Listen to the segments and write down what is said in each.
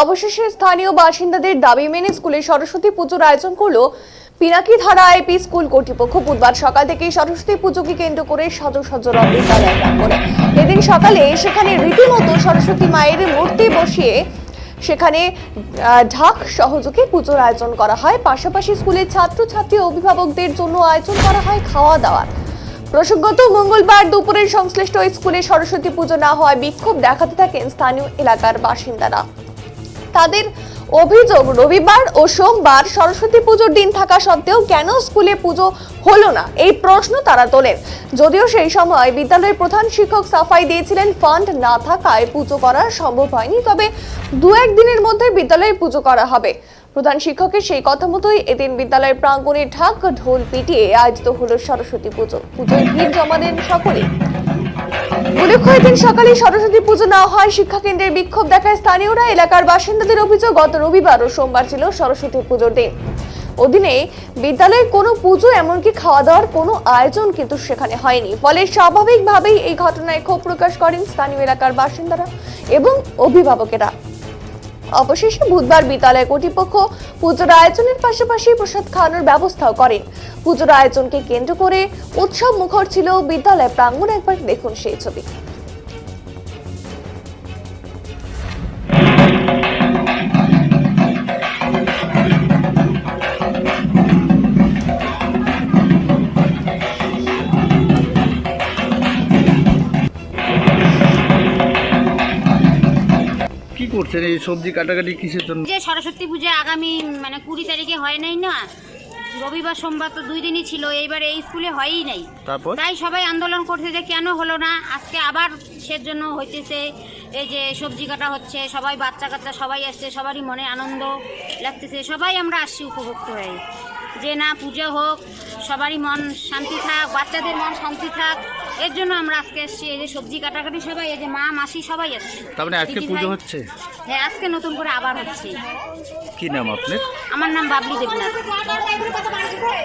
অবশেষে স্থানীয় বাসিন্দাদের দাবি মেনে স্কুলে সরস্বতী পুজোর আয়োজন করল পিনাকি ধারা আইপি স্কুল কর্তৃপক্ষ। বুধবার সকাল থেকে সরস্বতী পুজোকে কেন্দ্র করে সাজ সাজ রং বিদ্যালয় প্রাঙ্গণে এদিন সকালে সেখানে রীতিমতো সরস্বতী মায়ের মূর্তি বসিয়ে সেখানে ঢাক সহযোগে পুজোর আয়োজন করা হয়। পাশাপাশি স্কুলের ছাত্রছাত্রী অভিভাবকদের জন্য আয়োজন করা হয় খাওয়া দাওয়ার প্রসঙ্গত, মঙ্গলবার দুপুরের সংশ্লিষ্ট স্কুলে সরস্বতী পুজো না হওয়ায় বিক্ষোভ দেখাতে থাকেন স্থানীয় এলাকার বাসিন্দারা। তাদের অভিযোগ, রবিবার ও সোমবার সরস্বতী পুজোর দিন থাকা সত্ত্বেও কেন স্কুলে পুজো হলো না? এই প্রশ্ন তারা তোলেন। যদিও সেই সময় বিদ্যালয়ের প্রধান শিক্ষক সাফাই দিয়েছিলেন, ফান্ড না থাকায় পুজো করা সম্ভব হয়নি, তবে দু একদিনের মধ্যে বিদ্যালয়ে পুজো করা হবে। প্রধান শিক্ষকের সেই কথা মতোই এদিন বিদ্যালয়ের প্রাঙ্গণে ঢাক ঢোল পিটিয়ে আয়োজিত হলো সরস্বতী পুজো। পুজোয় ভিড় জমা দেন সকলেই। উল্লেখ্য এদিন সকালে সরস্বতী পুজো না হয়। শিক্ষা কেন্দ্রের বিক্ষোভ দেখায় স্থানীয়রা। এলাকার বাসিন্দাদের অভিযোগ, গত রবিবার ও সোমবার ছিল সরস্বতী পুজোর দিন। অধীনে বিদ্যালয়ে কোনো পুজো এমনকি খাওয়া দাওয়ার কোনো আয়োজন কিন্তু সেখানে হয়নি। ফলে স্বাভাবিকভাবেই এই ঘটনায় ক্ষোভ প্রকাশ করেন স্থানীয় এলাকার বাসিন্দারা এবং অভিভাবকেরা। অবশেষে বুধবার বিদ্যালয় কর্তৃপক্ষ পুজোর আয়োজনের পাশাপাশি প্রসাদ খাওয়ানোর ব্যবস্থাও করেন পুজোর আয়োজনকে কেন্দ্র করে উৎসব মুখর ছিল বিদ্যালয় প্রাঙ্গণ। একবার দেখুন সেই ছবি। কি করছেন এই সবজি কাটাকাটি কিসের জন্য? যে সরস্বতী পূজা আগামী মানে কুড়ি তারিখে হয় নাই না? রবিবার সোমবার তো দুই দিনই ছিল এইবার এই স্কুলে হয়ই নাই। তারপর? তাই সবাই আন্দোলন করছে যে কেন হলো না? আজকে আবার সের জন্য হইতেছে এই যে সবজি কাটা হচ্ছে সবাই বাচ্চা কাচ্চা সবাই আসছে সবারই মনে আনন্দ লাগতেছে। সবাই আমরা আসছি উপভোক্ত হয়ে যে না পুজো হোক সবারই মন শান্তি থাক বাচ্চাদের মন শান্তি থাক। এর জন্য আমরা আজকে এসছি এই যে সবজি কাটাকাটি সবাই এই যে মা মাসি সবাই আসছে তার মানে আজকে পুজো হচ্ছে? হ্যাঁ আজকে নতুন করে আবার হচ্ছে। কি নাম আপনার? আমার নাম বাবলি দেবনাথ।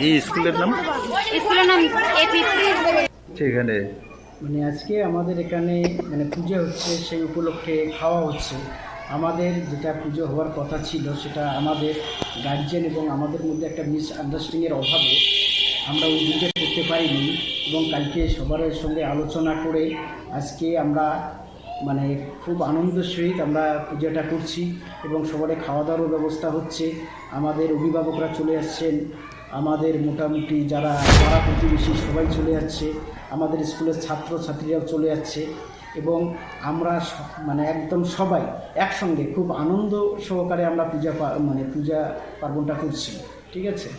এই স্কুলের নাম? স্কুলের নাম এপি সেখানে মানে আজকে আমাদের এখানে মানে পুজো হচ্ছে সেই উপলক্ষে খাওয়া হচ্ছে। আমাদের যেটা পুজো হওয়ার কথা ছিল সেটা আমাদের গার্জেন এবং আমাদের মধ্যে একটা মিস আন্ডারস্ট্যান্ডিংয়ের অভাবে আমরা ওই করতে পারিনি এবং কালকে সবার সঙ্গে আলোচনা করে আজকে আমরা মানে খুব আনন্দের সহিত আমরা পূজাটা করছি এবং সবারে খাওয়া দাওয়ারও ব্যবস্থা হচ্ছে। আমাদের অভিভাবকরা চলে আসছেন। আমাদের মোটামুটি যারা পাড়া প্রতিবেশী সবাই চলে যাচ্ছে আমাদের স্কুলের ছাত্র ছাত্রীরাও চলে যাচ্ছে এবং আমরা মানে একদম সবাই একসঙ্গে খুব আনন্দ সহকারে আমরা পূজা মানে পূজা পার্বণটা করছি। ঠিক আছে?